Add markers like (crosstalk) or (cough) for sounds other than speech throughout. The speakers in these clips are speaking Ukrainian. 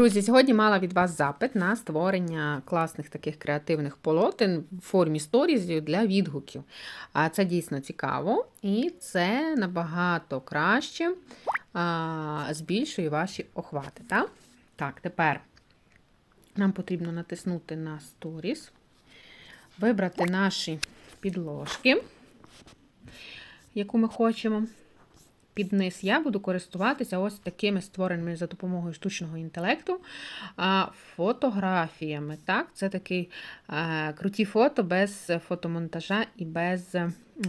Друзі, сьогодні мала від вас запит на створення класних таких креативних полотен в формі сторізів для відгуків. А це дійсно цікаво і це набагато краще а, збільшує ваші охвати. Так? так, тепер нам потрібно натиснути на сторіс, вибрати наші підложки, яку ми хочемо під низ я буду користуватися ось такими створеними за допомогою штучного інтелекту фотографіями. Так? Це такий круті фото без фотомонтажа і без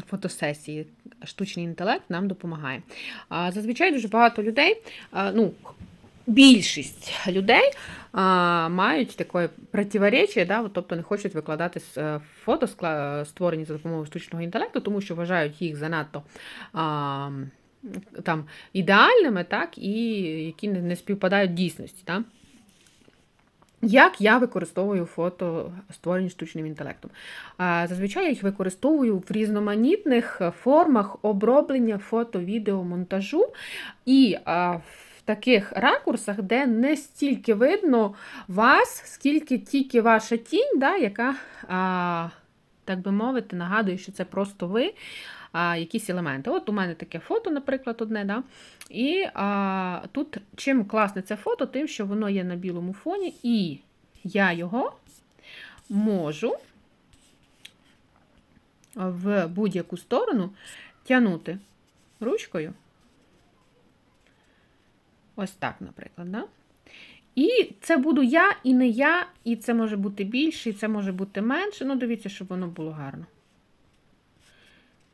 фотосесії. Штучний інтелект нам допомагає. Зазвичай дуже багато людей, ну, більшість людей а, мають таке противоречие, да, тобто не хочуть викладати фото, створені за допомогою штучного інтелекту, тому що вважають їх занадто. А, там, ідеальними, так, і які не співпадають дійсності. Так? Як я використовую фото, створені штучним інтелектом? Зазвичай я їх використовую в різноманітних формах оброблення фото, відео, монтажу і в таких ракурсах, де не стільки видно вас, скільки тільки ваша тінь, да, яка, так би мовити, нагадує, що це просто ви а, якісь елементи. От у мене таке фото, наприклад, одне. Да? І а, тут чим класне це фото, тим, що воно є на білому фоні, і я його можу в будь-яку сторону тягнути ручкою. Ось так, наприклад. Да? І це буду я, і не я, і це може бути більше, і це може бути менше. Ну, дивіться, щоб воно було гарно.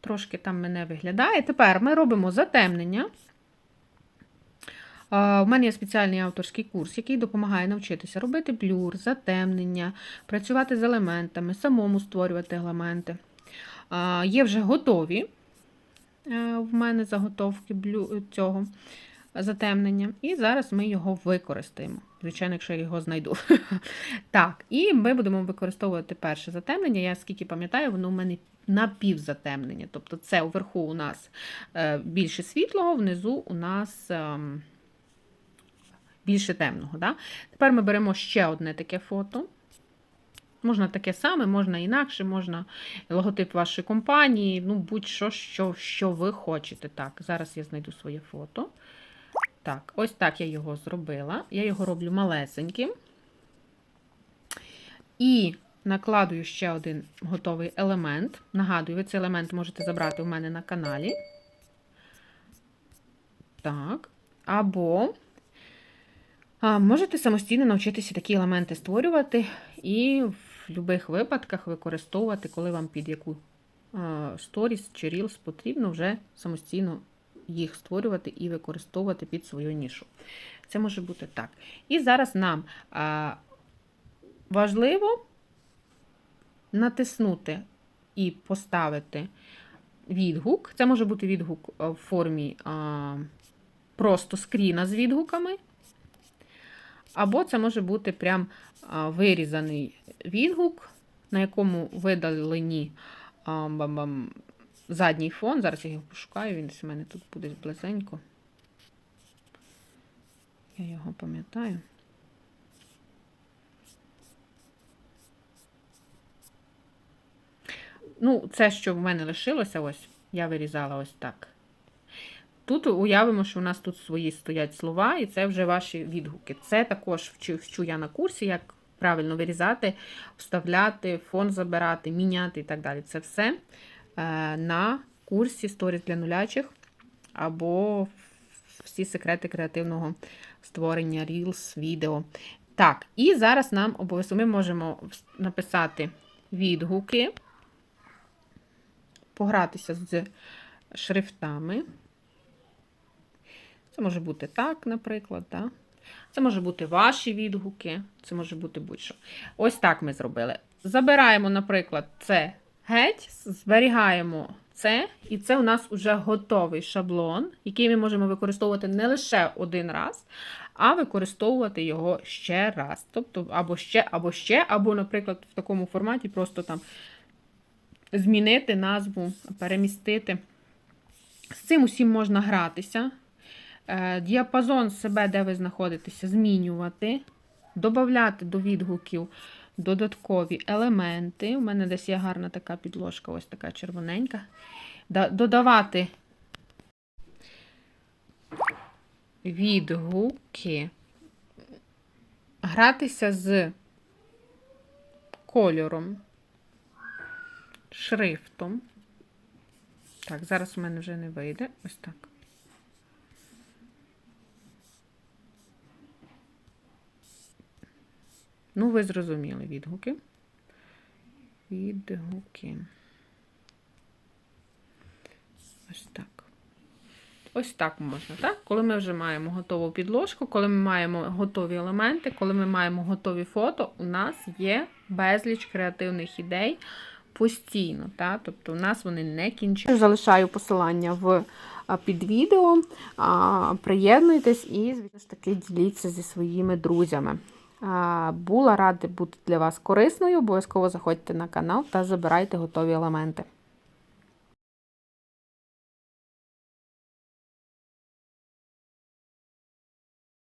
Трошки там мене виглядає. Тепер ми робимо затемнення. У мене є спеціальний авторський курс, який допомагає навчитися робити блюр, затемнення, працювати з елементами, самому створювати елементи. Є вже готові е, в мене заготовки цього затемнення. І зараз ми його використаємо. Звичайно, якщо я його знайду. (laughs) Так, і ми будемо використовувати перше затемнення. Я скільки пам'ятаю, воно в мене напівзатемнення. Тобто це вверху у нас е, більше світлого, внизу у нас ем, більше темного. Да? Тепер ми беремо ще одне таке фото. Можна таке саме, можна інакше, можна логотип вашої компанії, ну, будь-що, що що ви хочете. Так, зараз я знайду своє фото. Так, ось так я його зробила. Я його роблю малесеньким. І накладую ще один готовий елемент. Нагадую, ви цей елемент можете забрати у мене на каналі. Так. Або а, можете самостійно навчитися такі елементи створювати і в будь-яких випадках використовувати, коли вам під яку сторіс чи Reels потрібно вже самостійно їх створювати і використовувати під свою нішу. Це може бути так. І зараз нам важливо натиснути і поставити відгук. Це може бути відгук в формі просто скріна з відгуками. Або це може бути прям вирізаний відгук, на якому видалені задній фон. Зараз я його пошукаю, він у мене тут буде близенько. Я його пам'ятаю. Ну, це, що в мене лишилося, ось, я вирізала ось так. Тут уявимо, що у нас тут свої стоять слова, і це вже ваші відгуки. Це також вчу, вчу я на курсі, як правильно вирізати, вставляти, фон забирати, міняти і так далі. Це все на курсі Сторіс для нулячих або всі секрети креативного створення Reels, відео. Так, і зараз нам обов'язково ми можемо написати відгуки, погратися з шрифтами. Це може бути так, наприклад. так? Це може бути ваші відгуки, це може бути будь-що. Ось так ми зробили. Забираємо, наприклад, це геть, зберігаємо це, і це у нас вже готовий шаблон, який ми можемо використовувати не лише один раз, а використовувати його ще раз. Тобто, або ще, або ще, або, наприклад, в такому форматі просто там змінити назву, перемістити. З цим усім можна гратися. Е, Діапазон себе, де ви знаходитеся, змінювати, додати до відгуків додаткові елементи. У мене десь є гарна така підложка, ось така червоненька. Додавати відгуки, гратися з кольором, шрифтом. Так, зараз у мене вже не вийде. Ось так. Ну, ви зрозуміли відгуки. Відгуки. Ось так. Ось так можна, так? Коли ми вже маємо готову підложку, коли ми маємо готові елементи, коли ми маємо готові фото, у нас є безліч креативних ідей постійно. Так? Тобто у нас вони не кінчаються. Залишаю посилання в під відео. Приєднуйтесь і, звісно ж таки, діліться зі своїми друзями. Була рада бути для вас корисною. Обов'язково заходьте на канал та забирайте готові елементи.